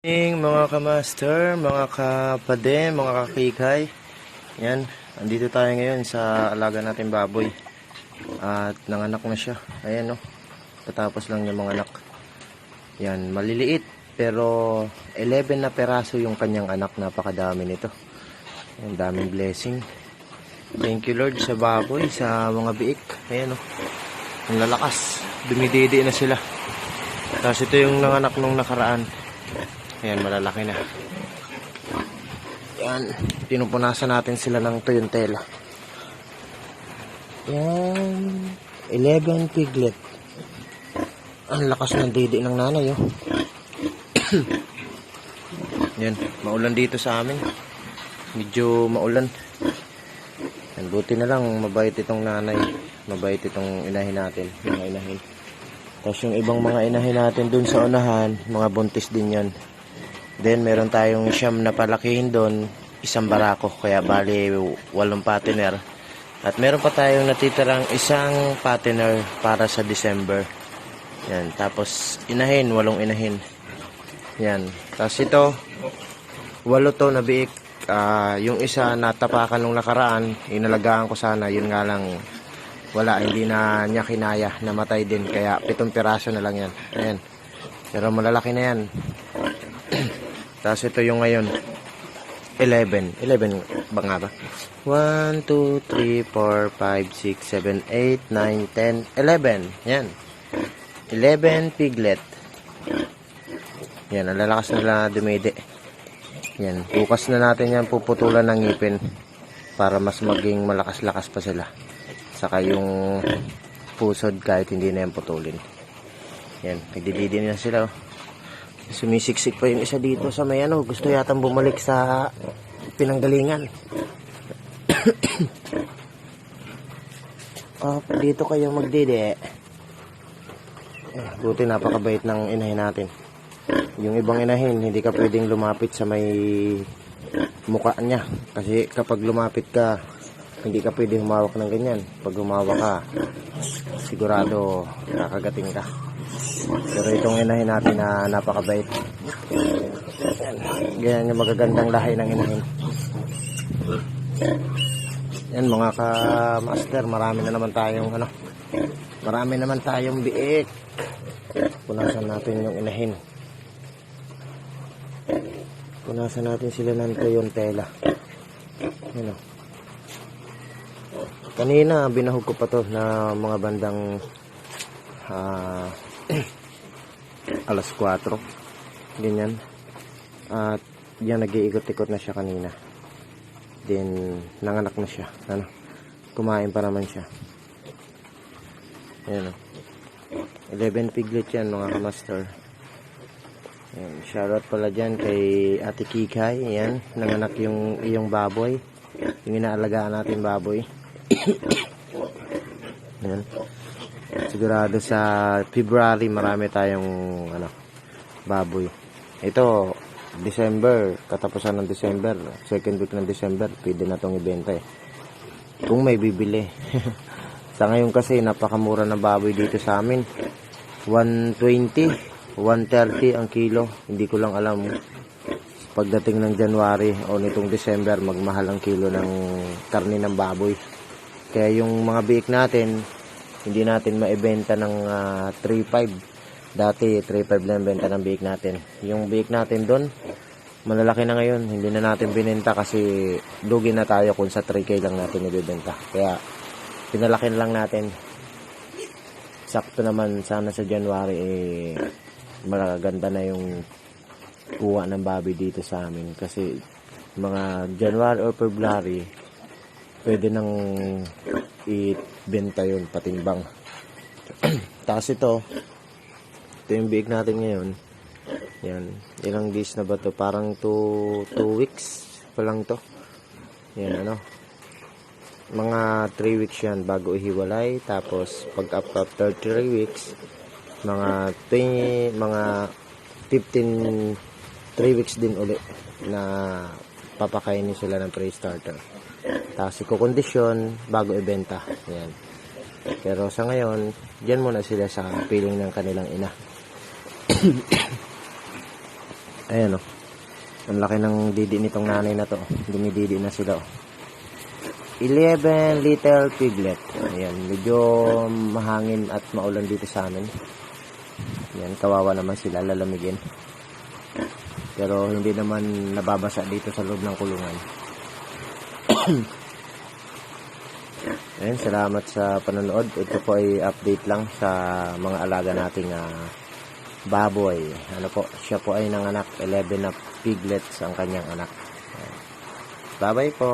morning mga kamaster, mga kapade, mga kakikay. Yan, andito tayo ngayon sa alaga natin baboy. At nanganak na siya. Ayan no. Patapos lang yung mga anak. Yan, maliliit. Pero 11 na peraso yung kanyang anak. Napakadami nito. Ang daming blessing. Thank you Lord sa baboy, sa mga biik. Ayan no. Ang lalakas. Dumididi na sila. Tapos ito yung nanganak nung nakaraan. Ayan, malalaki na. Yan, pinupunasan natin sila ng tuyentela. Yan, 11 piglet. Ang lakas ng didi ng nanay, oh. Yan, maulan dito sa amin. Medyo maulan. Yan, buti na lang, mabait itong nanay. Mabait itong inahin natin, mga inahin. Tapos yung ibang mga inahin natin dun sa unahan, mga buntis din yan. Then meron tayong siyam na palakihin doon, isang barako, kaya bali walong partner. At meron pa tayong natitirang isang partner para sa December. Yan, tapos inahin, walong inahin. Yan. Tapos ito, walo to na biik. Ah, yung isa natapakan nung nakaraan, inalagaan ko sana, yun nga lang wala, hindi na niya kinaya, namatay din. Kaya pitong piraso na lang yan. Ayan. Pero malalaki na yan. Tapos ito yung ngayon. 11. 11 ba nga ba? 1, 2, 3, 4, 5, 6, 7, 8, 9, 10, 11. Yan. 11 piglet. Yan, ang lalakas nila dumidi. Yan, bukas na natin yan puputulan ng ngipin para mas maging malakas-lakas pa sila. Saka yung pusod kahit hindi na yan putulin. Yan, nagdididi na sila. Oh. Sumisiksik pa yung isa dito sa may ano. Gusto yatang bumalik sa pinanggalingan. oh, dito kayo magdide. Eh, buti napakabait ng inahin natin. Yung ibang inahin, hindi ka pwedeng lumapit sa may mukha niya. Kasi kapag lumapit ka, hindi ka pwede humawak ng ganyan. Pag humawak ka, sigurado nakakagating ka. Pero itong inahin natin na napakabait. Yan. Ganyan yung magagandang lahi ng inahin. Yan mga ka-master, marami na naman tayong ano, marami naman tayong biik. Punasan natin yung inahin. Punasan natin sila ng tuyong tela. Yan o. Kanina, binahog ko pa to na mga bandang ah, alas 4. Ganyan. At yan, nag-iikot-ikot na siya kanina. Then, nanganak na siya. Ano? Kumain pa naman siya. Ayan o. 11 piglet yan mga kamaster. Ayan, shoutout pala dyan kay Ate Kikay. Ayan, nanganak yung iyong baboy. Yung inaalagaan natin baboy. Ayan. Sigurado sa February marami tayong ano, baboy. Ito, December, katapusan ng December, second week ng December, pwede na itong ibenta eh. Kung may bibili. sa ngayon kasi, napakamura ng baboy dito sa amin. 120, 130 ang kilo. Hindi ko lang alam pagdating ng January o nitong December, magmahal ang kilo ng karne ng baboy. Kaya yung mga biik natin, hindi natin maibenta ng ah, 3.5. Dati 3.5 lang benta ng biik natin. Yung biik natin doon, malalaki na ngayon. Hindi na natin binenta kasi lugi na tayo kung sa 3K lang natin ibibenta. Kaya pinalaki na lang natin. Sakto naman sana sa January eh magaganda na yung kuha ng baboy dito sa amin kasi mga January or February pwede nang ibenta yun patimbang. Tapos ito. Ito yung biig natin ngayon. Yan. Ilang days na ba to? Parang 2 2 weeks pa lang to. Yan ano? Mga 3 weeks yan bago ihiwalay. Tapos pag after 3 weeks mga 20 mga 15 3 weeks din uli na papakainin sila ng pre-starter tapos ikukondisyon bago ibenta yan pero sa ngayon dyan muna sila sa piling ng kanilang ina Ayan oh. Ang laki ng didi nitong nanay na to. Dumididi na sila oh. 11 little piglet. Ayan, medyo mahangin at maulan dito sa amin. Ayan, kawawa naman sila, lalamigin. Pero hindi naman nababasa dito sa loob ng kulungan. Ayan, salamat sa panonood. Ito po ay update lang sa mga alaga nating ah, baboy. Ano po, siya po ay nanganak 11 na piglets ang kanyang anak. Bye-bye po.